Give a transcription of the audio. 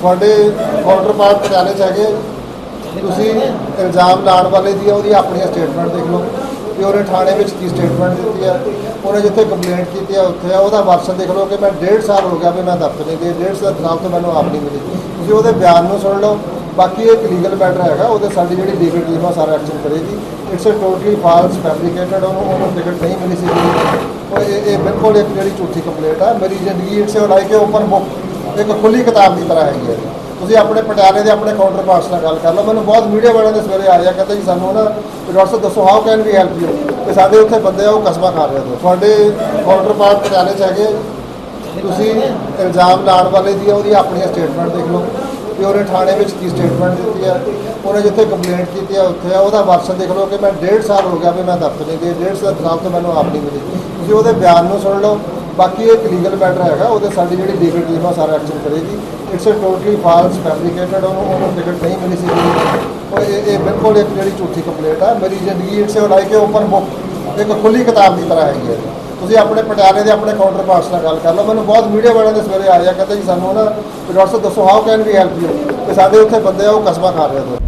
ਤੁਹਾਡੇ counter part ਪਟਿਆਲੇ ਚ ਹੈਗੇ। ਤੁਸੀਂ ਇਲਜ਼ਾਮ ਲਾਉਣ ਵਾਲੇ ਦੀ ਉਹਦੀ ਆਪਣੀ ਸਟੇਟਮੈਂਟ ਦੇਖ ਲਓ। ਕਿ ਉਹਨੇ ਥਾਣੇ ਵਿੱਚ ਕੀ ਸਟੇਟਮੈਂਟ ਦਿੱਤੀ ਹੈ ਉਹਨੇ ਜਿੱਥੇ ਕੰਪਲੇਂਟ ਕੀਤੀ ਹੈ ਉੱਥੇ ਉਹਦਾ ਵਰਸ਼ਨ ਦੇਖ ਲਓ ਕਿ ਮੈਂ 1.5 ਸਾਲ ਹੋ ਗਿਆ ਵੀ ਮੈਂ ਦਫ਼ਤਰ ਨਹੀਂ ਗਈ 1.5 ਸਾਲ ਖਰਾਬ ਤੋਂ ਮੈਨੂੰ ਆਪ ਨਹੀਂ ਮਿਲੀ। ਤੁਸੀਂ ਉਹਦੇ ਬਿਆਨ ਨੂੰ ਸੁਣ ਲਓ। ਬਾਕੀ ਇਹ ਇੱਕ ਲੀਗਲ ਮੈਟਰ ਹੈਗਾ। ਉਹਦੇ ਸਾਡੀ ਜਿਹੜੀ ਲੀਗਲ ਟੀਮ ਆ, ਸਾਰਾ ਐਕਸ਼ਨ ਕਰੇਗੀ। It's uh totally false fabricated ਉਹਨੂੰ ਉਹਨੂੰ ਟਿਕਟ ਨਹੀਂ ਮਿਲੀ ਸੀ। ਉਹ ਇਹ ਬਿਲਕੁਲ ਇੱਕ ਜਿਹੜੀ ਝੂਠੀ ਕੰਪਲੇਂਟ ਆ। ਮੇਰੀ ਜ਼ਿੰਦਗੀ ਇਟਸ ਲਾਈਕ ਓਪਨ ਬੁੱਕ ਇੱਕ ਖੁੱਲੀ ਕਿਤਾਬ ਦੀ ਤਰ੍ਹਾਂ ਹੈਗੀ ਹੈ। ਤੁਸੀਂ ਆਪਣੇ ਪਟਿਆਲੇ ਦੇ ਆਪਣੇ ਕਾਊਂਟਰ ਪਾਰਟਸ ਨਾਲ ਗੱਲ ਕਰ ਲਓ। ਮੈਨੂੰ ਬਹੁਤ ਮੀਡੀਆ ਵਾਲਿਆਂ ਦੇ ਸਵੇਰੇ ਆ ਰਿਹਾ ਕਹਿੰਦੇ ਜੀ ਸਾਨੂੰ ਨਾ ਡਾਕਟਰ ਸਾਹਿਬ ਦੱਸੋ how can we help you ਕਿ ਸਾਡੇ ਉੱਥੇ ਬੰਦੇ ਆ, ਉਹ ਕਸਬਾ ਖਾ ਰਹੇ ਨੇ ਤੁਹਾਡੇ ਕਾਊਂਟਰ ਪਾਰਟ ਪਟਿਆਲੇ ਚ ਹੈਗੇ। ਤੁਸੀਂ ਇਲਜ਼ਾਮ ਲਾਉਣ ਵਾਲੇ ਦੀ ਉਹਦੀ ਆਪਣੀ ਸਟੇਟਮੈਂਟ ਦੇਖ ਲਓ। ਕਿ ਉਹਨੇ ਥਾਣੇ ਵਿੱਚ ਕੀ ਸਟੇਟਮੈਂਟ ਦਿੱਤੀ ਹੈ ਉਹਨੇ ਜਿੱਥੇ ਕੰਪਲੇਂਟ ਕੀਤੀ ਹੈ ਉੱਥੇ ਆ। ਉਹਦਾ ਵਰਸ਼ਨ ਦੇਖ ਲਓ ਕਿ ਮੈਂ 1.5 ਸਾਲ ਹੋ ਗਿਆ ਵੀ ਮੈਂ ਦਫ਼ਤਰ ਨਹੀਂ ਗਈ 1.5 ਸਾਲ ਖਰਾਬ ਤੋਂ ਮੈਨੂੰ ਆਪ ਨਹੀਂ ਮਿਲੀ। ਤੁਸੀਂ ਉਹਦੇ ਬਿਆਨ ਨੂੰ ਸੁਣ ਲਓ। ਬਾਕੀ ਇਹ ਇੱਕ ਲੀਗਲ ਮੈਟਰ ਹੈਗਾ, ਉਹਦੇ ਸਾਡੀ ਜਿਹੜੀ ਲੀਗਲ ਟੀਮ ਆ ਸਾਰਾ ਐਕਸ਼ਨ ਕਰੇਗੀ। It's uh totally false fabricated ਉਹਨੂੰ ਉਹਨੂੰ ਟਿਕਟ ਨਹੀਂ ਮਿਲੀ ਸੀ। ਉਹ ਇਹ ਇਹ ਬਿਲਕੁਲ ਇੱਕ ਜਿਹੜੀ ਝੂਠੀ ਕੰਪਲੇਂਟ ਆ। ਮੇਰੀ ਜ਼ਿੰਦਗੀ it's like uh open book ਇੱਕ ਖੁੱਲੀ ਕਿਤਾਬ ਦੀ ਤਰ੍ਹਾਂ ਹੈਗੀ ਹੈ ਤੁਸੀਂ ਆਪਣੇ ਪਟਿਆਲੇ ਦੇ ਆਪਣੇ ਕਾਊਂਟਰ ਪਾਰਟਸ ਨਾਲ ਗੱਲ ਕਰ ਲਓ। ਮੈਨੂੰ ਬਹੁਤ ਮੀਡੀਆ ਵਾਲਿਆਂ ਦੇ ਸਵੇਰੇ ਆ ਰਿਹਾ ਕਹਿੰਦੇ ਜੀ ਸਾਨੂੰ ਨਾ ਡਾਕਟਰ ਸਾਹਿਬ, ਦੱਸੋ how can we help you ਤੇ ਸਾਡੇ ਉੱਥੇ ਬੰਦੇ ਆ, ਉਹ ਕਸਬਾ ਖਾ ਰਹੇ ਨੇ